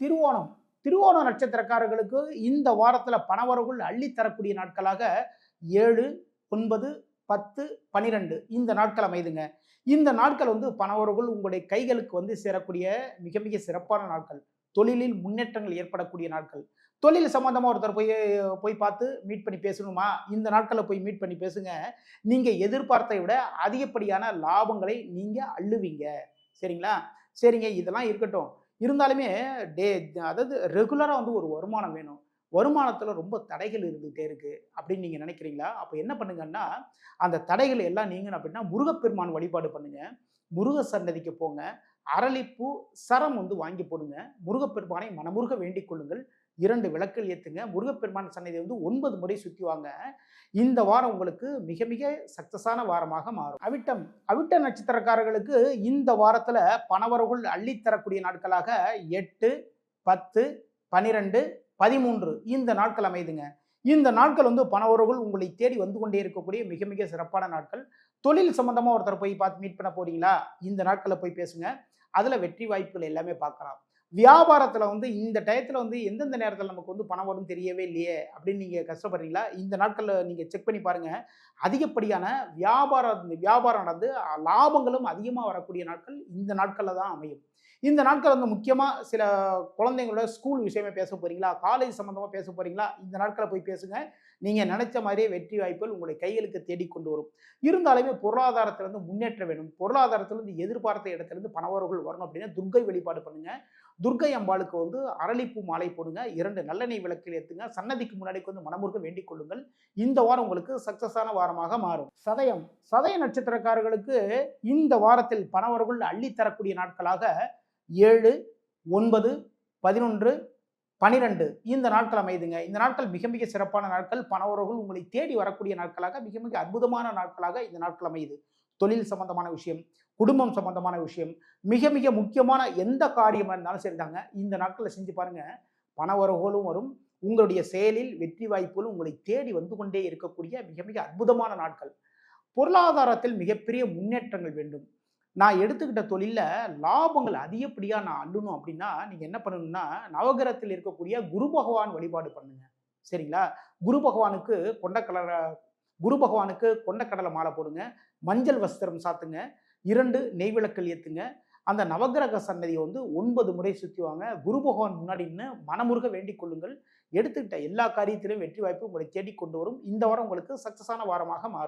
திருவோணம். திருவோண நட்சத்திரக்காரர்களுக்கு இந்த வாரத்தில் பணவரவுகள் அள்ளித்தரக்கூடிய நாட்களாக ஏழு ஒன்பது பத்து பனிரெண்டு இந்த நாட்கள் அமைதுங்க. இந்த நாட்கள் வந்து பணவரவுகள் உங்களுடைய கைகளுக்கு வந்து சேரக்கூடிய மிக மிக சிறப்பான நாட்கள். தொழிலில் முன்னேற்றங்கள் ஏற்படக்கூடிய நாட்கள். தொழில் சம்மந்தமாக ஒருத்தர் போய் போய் பார்த்து மீட் பண்ணி பேசணுமா? இந்த நாட்களில் போய் மீட் பண்ணி பேசுங்க. நீங்கள் எதிர்பார்த்தை விட அதிகப்படியான லாபங்களை நீங்கள் அள்ளுவீங்க. சரிங்களா? சரிங்க இதெல்லாம் இருக்கட்டும். இருந்தாலுமே டே அதாவது ரெகுலராக வந்து ஒரு வருமானம் வேணும். வருமானத்தில் ரொம்ப தடைகள் இருந்துகிட்டே இருக்குது அப்படின்னு நீங்கள் நினைக்கிறீங்களா? அப்போ என்ன பண்ணுங்கன்னா அந்த தடைகள் எல்லாம் நீங்கணும் அப்படின்னா முருகப்பெருமான் வழிபாடு பண்ணுங்க. முருக சன்னதிக்கு போங்க. அரளிப்பூ சரம் வந்து வாங்கி போடுங்க. முருகப்பெருமானை மனமுருக வேண்டிக் கொள்ளுங்கள். இரண்டு விளக்குகள் ஏற்றுங்க முருகப்பெருமான் சன்னதி வந்து ஒன்பது முறை சுற்றி வாங்க. இந்த வாரம் உங்களுக்கு மிக மிக சக்சஸான வாரமாக மாறும். அவிட்டம் அவிட்ட நட்சத்திரக்காரர்களுக்கு இந்த வாரத்தில் பணவரவுகள் அள்ளித்தரக்கூடிய நாட்களாக எட்டு பத்து பனிரெண்டு பதிமூன்று இந்த நாட்கள் அமைதுங்க. இந்த நாட்கள் வந்து பணவரவுகள் உங்களை தேடி வந்து கொண்டே இருக்கக்கூடிய மிக மிக சிறப்பான நாட்கள். தொழில் சம்பந்தமாக ஒருத்தர் போய் பார்த்து மீட் பண்ண போறீங்களா? இந்த நாட்களில் போய் பேசுங்க. அதில் வெற்றி வாய்ப்புகள் எல்லாமே பார்க்கலாம். வியாபாரத்தில் வந்து இந்த டயத்தில் வந்து எந்தெந்த நேரத்தில் நமக்கு வந்து பணம் வரும்னு தெரியவே இல்லையே அப்படின்னு நீங்கள் கஷ்டப்படுறீங்களா? இந்த நாட்களில் நீங்கள் செக் பண்ணி பாருங்கள் அதிகப்படியான வியாபாரம் வியாபாரம் நடந்து லாபங்களும் அதிகமாக வரக்கூடிய நாட்கள் இந்த நாட்களில் தான் அமையும். இந்த நாட்கள் வந்து முக்கியமாக சில குழந்தைங்களோட ஸ்கூல் விஷயமா பேச போகிறீங்களா காலேஜ் சம்மந்தமாக பேச போகிறீங்களா இந்த நாட்களை போய் பேசுங்க. நீங்கள் நினச்ச மாதிரியே வெற்றி வாய்ப்புகள் உங்களுடைய கைகளுக்கு தேடி கொண்டு வரும். இருந்தாலுமே பொருளாதாரத்திலேருந்து முன்னேற்ற வேணும். பொருளாதாரத்திலேருந்து எதிர்பார்த்த இடத்துலேருந்து பணவர்கள் வரணும் அப்படின்னா துர்க்கை வழிபாடு பண்ணுங்கள் துர்க்கை அம்பாளுக்கு வந்து அரளிப்பூ மாலை போடுங்க. இரண்டு நல்லெண்ணெய் விளக்கில் ஏற்றுங்க சன்னதிக்கு முன்னாடி வந்து மனமுருக வேண்டிக் கொள்ளுங்கள். இந்த வாரம் உங்களுக்கு சக்சஸான வாரமாக மாறும். சதயம். சதய நட்சத்திரக்காரர்களுக்கு இந்த வாரத்தில் பணவர்கள் அள்ளித்தரக்கூடிய நாட்களாக ஏழு ஒன்பது பதினொன்று பனிரெண்டு இந்த நாட்கள் அமைதுங்க. இந்த நாட்கள் மிக மிக சிறப்பான நாட்கள். பணவரவுகள் உங்களை தேடி வரக்கூடிய நாட்களாக மிக மிக அற்புதமான நாட்களாக இந்த நாட்கள் அமையுது. தொழில் சம்பந்தமான விஷயம் குடும்பம் சம்பந்தமான விஷயம் மிக மிக முக்கியமான எந்த காரியமாக இருந்தாலும் சரிதாங்க இந்த நாட்களில் செஞ்சு பாருங்கள் பண வரவுகளும் வரும் உங்களுடைய செயலில் வெற்றி வாய்ப்புகளும் உங்களை தேடி வந்து கொண்டே இருக்கக்கூடிய மிக மிக அற்புதமான நாட்கள். பொருளாதாரத்தில் மிகப்பெரிய முன்னேற்றங்கள் வேண்டும். நான் எடுத்துக்கிட்ட தொழிலில் லாபங்கள் அதிகப்படியாக நான் அள்ளணும் அப்படின்னா நீங்கள் என்ன பண்ணணும்னா நவகிரகத்தில் இருக்கக்கூடிய குரு பகவான் வழிபாடு பண்ணுங்க. சரிங்களா? குரு பகவானுக்கு கொண்டக்கடலை குரு பகவானுக்கு கொண்டக்கடலை மாலை போடுங்க மஞ்சள் வஸ்திரம் சாத்துங்க இரண்டு நெய்விளக்கல் ஏற்றுங்க அந்த நவகிரக சன்னதியை வந்து ஒன்பது முறை சுற்றிவாங்க குரு பகவான் முன்னாடி நின்று மனமுருக வேண்டிக் கொள்ளுங்கள். எடுத்துக்கிட்ட எல்லா காரியத்திலும் வெற்றி வாய்ப்பு உங்களை தேடி கொண்டு வரும். இந்த வாரம் உங்களுக்கு சக்சஸான வாரமாக மாறும்.